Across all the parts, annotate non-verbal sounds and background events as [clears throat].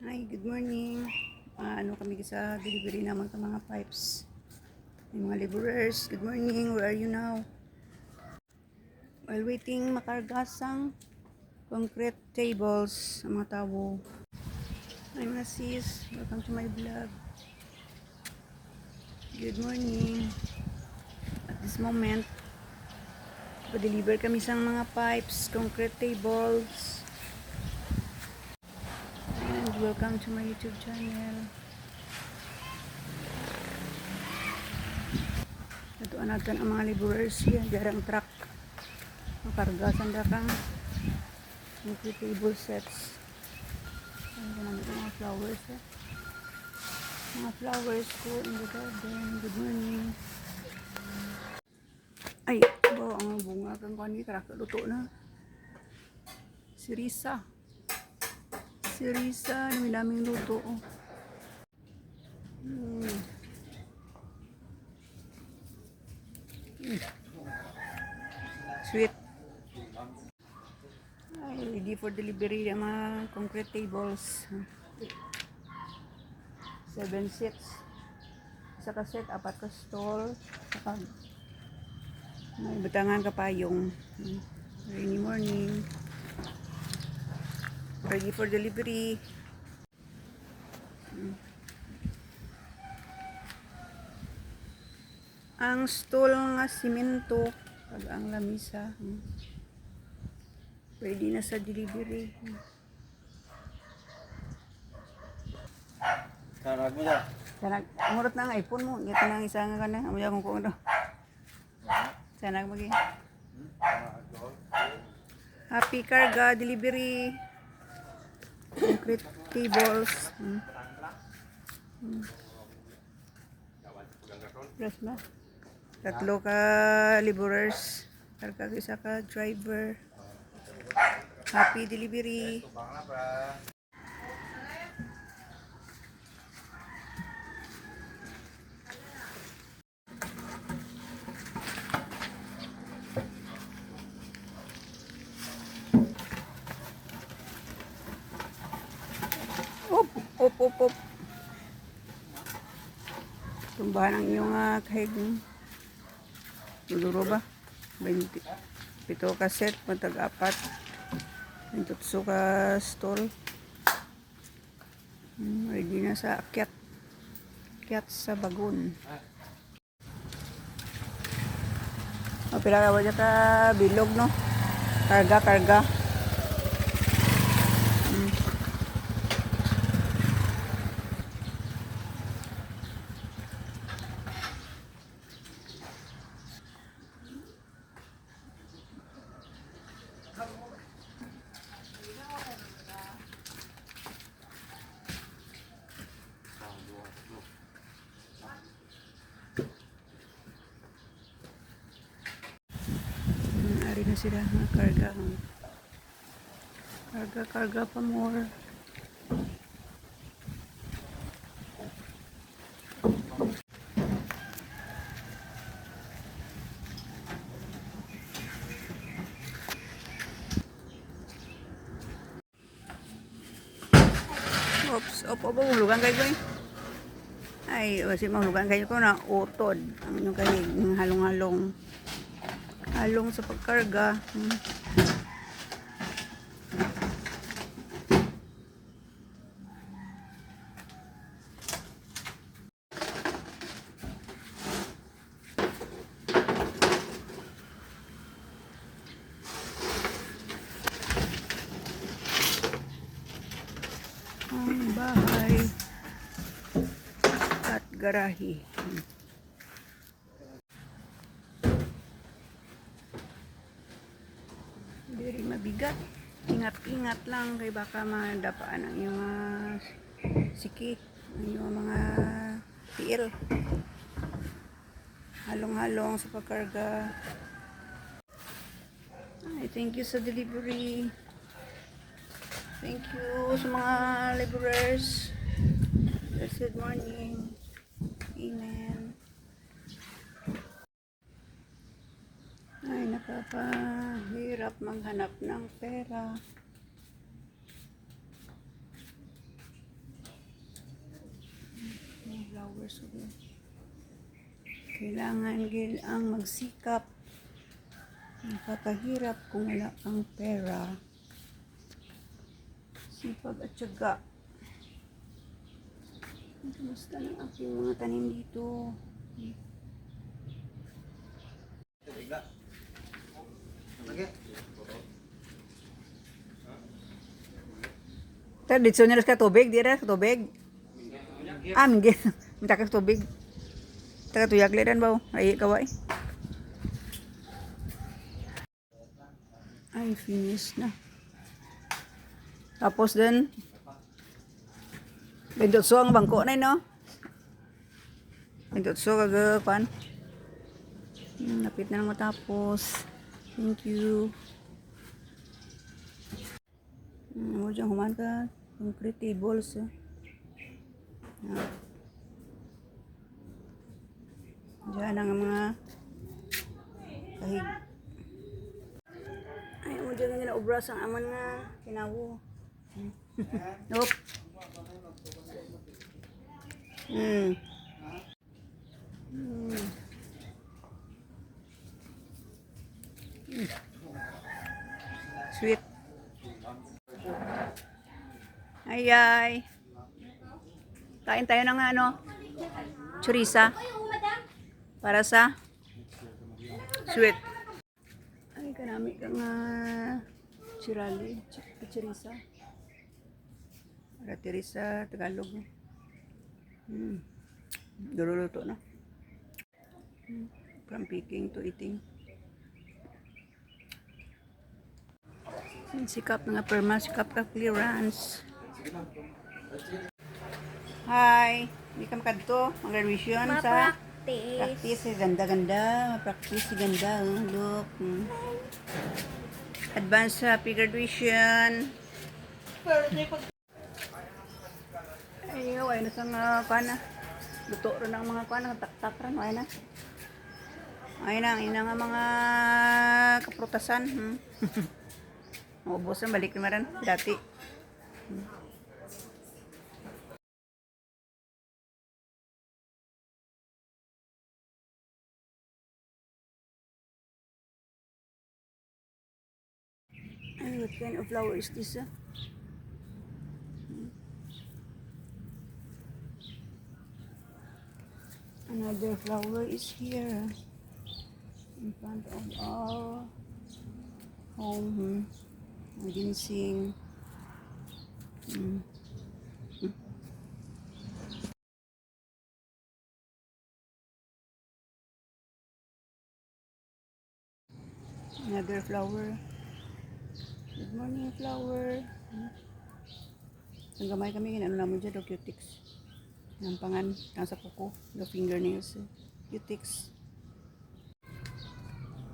Hi, good morning. Ah, ano kami sa delivery naman ng mga pipes. May mga laborers. Good morning. Where are you now? While waiting, makargasang concrete tables sa mga tao. Hi, mga sis. Welcome to my vlog. Good morning. At this moment, pa-deliver kami sa mga pipes, concrete tables, welcome to my YouTube channel. Ito natin ang mga laborers yan, jarang truck. Makarga sanda kang concrete table sets. Ayan ko namin mga flowers eh. Mga flowers ko in the garden. Good morning. Ay, ba ang bunga kang kani karak luto na. Si Risa. Si Risa, dami daming luto. Oh. Hmm. Sweet. Ay, ready for delivery ang mga concrete tables. Seven seats. Isa ka set, apat ka stall. Saka may butangan ka pa yung hmm, rainy morning. Ready for delivery. Hmm. Ang stall nga simento pag ang lamisa. hmm. Ready na sa delivery. Hmm. Sarag mo dyan. Sana, umurot na ang iPhone mo. Ito na ang isa nga ka na. Amoy akong kung ano. Sana magi. Happy Carga Delivery. Concrete tables. Hmm. Hmm. Plus ba? Tatlo ka laborers. Karga isa ka driver. Happy delivery. Op, op, op. Tumbahan ang iyong uh, kahig. Luluro ba? 20. Pito ka pantag apat. 28 ka stall. Hmm, ready na sa akyat. Akyat sa bagon. O, pila ka ba dyan ka bilog, no? Karga, karga. Hmm. Hmm, ari na sila mga karga. hmm. Karga, karga pa more. Oops, op, op, op, hulugan kayo ko eh. Ay, kasi mahulugan kayo ko na utod. Ang inyong yung halong-halong. Halong sa pagkarga. Hmm. Ang bahay at garahe. Hmm. Ingat-ingat lang kay baka madapaan ang iyong mga siki, ang iyong mga tiil. Halong-halong sa pagkarga. Ay, thank you sa delivery. Thank you sa mga laborers. Blessed morning. Amen. Ay, nakapahirap maghanap ng pera. Flowers. Okay. Kailangan gil ang magsikap. Nakakahirap kung wala kang pera. Sipag at syaga. Kamusta ng aking mga tanim dito? Nila ka tubig, di ra ka tubig. Ah, minggit. Minta ka tubig. Taga tuyag liran ba? Ay, kawai. Ay, finish na. Tapos din, Bindot so ang bangko na no? Bindot so kagapan. Hmm, napit na lang matapos. Thank you. Hmm, mo dyan human ka. Concrete tables. Eh. Ah. Diyan ang mga kahig. Ay, mo dyan nga obras ang aman nga kinawo. [laughs] Nope. Hmm. Hmm. Hmm. Sweet. Ay, ay. Kain tayo ng ano? Churisa. Para sa sweet. Ay, kanami ka nga chirali. ch- Churisa. Para Teresa, Tagalog. Hmm. Luluto na. From picking to eating. Hmm, Sikap nga perma, sikap ka clearance. Hi! Hindi ka makadto. Mag-revision sa Practice. Eh, Ganda-ganda. Ma-practice. Ganda. Oh, look. Hmm. Advance happy graduation. Ayaw, ay na sa mga kana. Luto rin ang mga kana. Tak-tak rin. Ay na. Ay na, ay na nga mga kaprutasan. Hmm. [laughs] Maubos na, balik naman rin. Dati. Hmm. Kind of flower is this? ah? Another flower is here in front of our home. Hmm. Ang ginseng. Hmm. Hmm. Another flower. Good morning, flower. Hmm. Ang gamay kami, ano naman dyan, do cutics. Ang pangan, nasa kuko, do fingernails. eh. Cutics.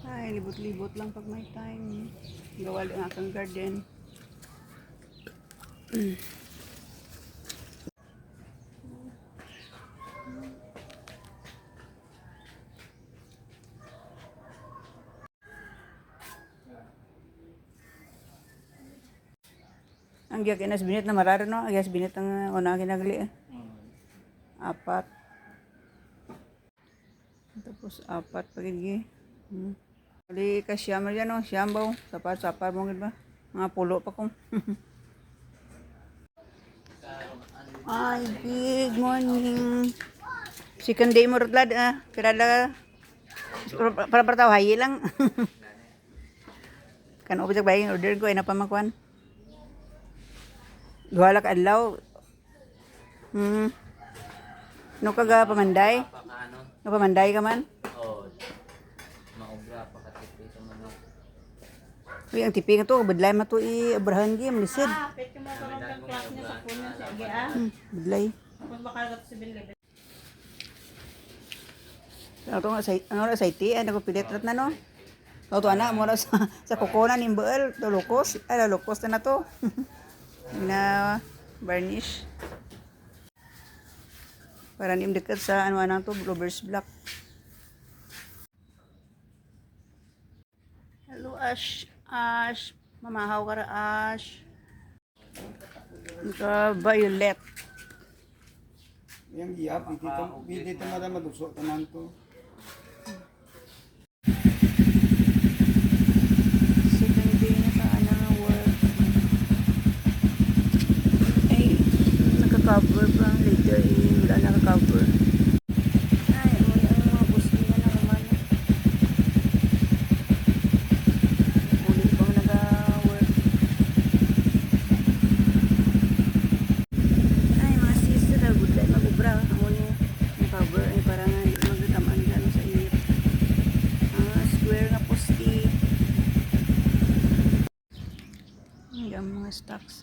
Ay, libot-libot lang pag may time. Gawa lang akong garden. [clears throat] Ang giyak inas binit na mararo no, ang giyak binit ang uh, una ginagli. eh. Apat. Tapos apat pagigi. Hmm. Ali ka siyam dyan, no? Siyam ba? Sapat, sapat mo ba? Mga pulo pa kong. [laughs] Ay, good morning. Second day mo rutlad, ah. Pirala. Para para tao, hayi lang. [laughs] kan ubos bayi order ko, ay napamakuan. Duhala ka adlaw. Hmm. No kaga pamanday? No pamanday ka man? Oh, maobra pa katipi sa manok. Uy, ang tipi nga to, badlay ma to i abrahan gi malisid. Kapit ka mo ka ng class niya sa puno sa agi ah. Hmm, badlay. Tapos makagat sa binlib. Ano to nga sa ano ra sa iti, ano ko pilit rat na no. Ano to ana mo sa sa kokona ni Bael, to lukos. Ay, lukos na na to. [laughs] na varnish. Para nim dekat sa ano anang to, Bluebirds Black. Hello Ash, Ash. Mamahaw ka Ash. Ika violet. Yang iya, pwede ito, pwede ito mara madusok tanan to.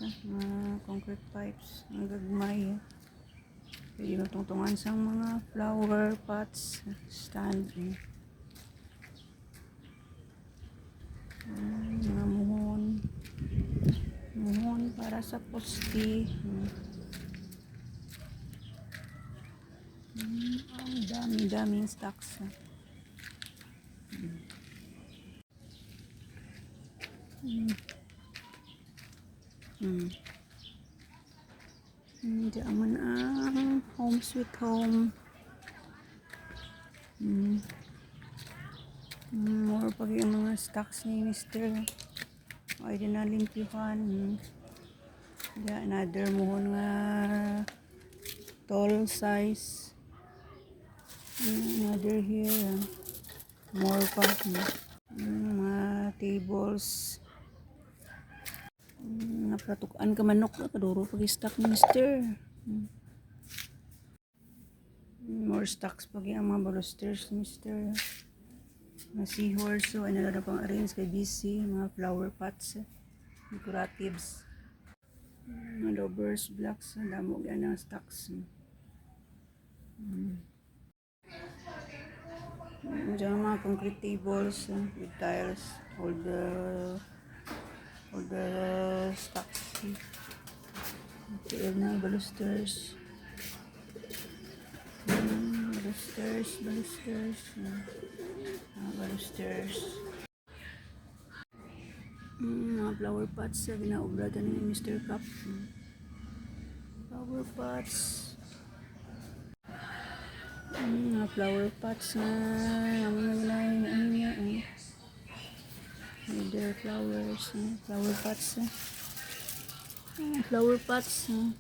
Ah, mga concrete pipes, ang gagmay. Pwede matungtungan sa mga flower pots, stand. Mm, mga muhon. Muhon para sa posti. Mm. Mm, ang dami-daming stocks. Hmm. Hmm, Diyan man ang home sweet home. Hmm. Hmm, more pag yung mga stocks ni Mr. Ay, din na limpihan. Hmm. Diyan, another mohon nga tall size. Hmm, another here. ah. More pa. Hmm, mga tables. Mm, Napatukan ka manok na kaduro pag stock mister. Mm. More stocks pag ang mga balusters mister. Mga seahorse, so ano na pang arrange kay BC, mga flower pots, eh, decoratives. Mm, Mga lovers, blocks, damo yan ang stocks. Mm. Mm, Diyan ang mga concrete tables eh, with tiles, all the the stocks. Tiil na balusters. Mm, balusters, balusters. Mm. Ah, balusters. Mm, mga flower pots sa ginaubrada ni Mr. Cup. Flower pots. Mm, mga flower pots na naman na ano niya. Eh. With their flowers, eh, flower pots. Eh. Flower pots. Eh.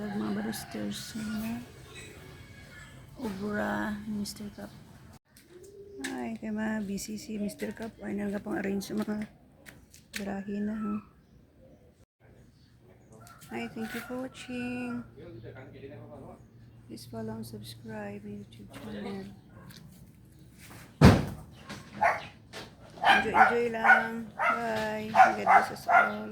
Mga baristers. Eh. Ubra, Mr. Cup. Ay, kay mga BCC, Mr. Cup. Ay, nalga pang arrange mga garahe na. Huh? Hi, thank you for watching. Please follow and subscribe my YouTube channel. Enjoy, enjoy lang. Bye. God bless us all.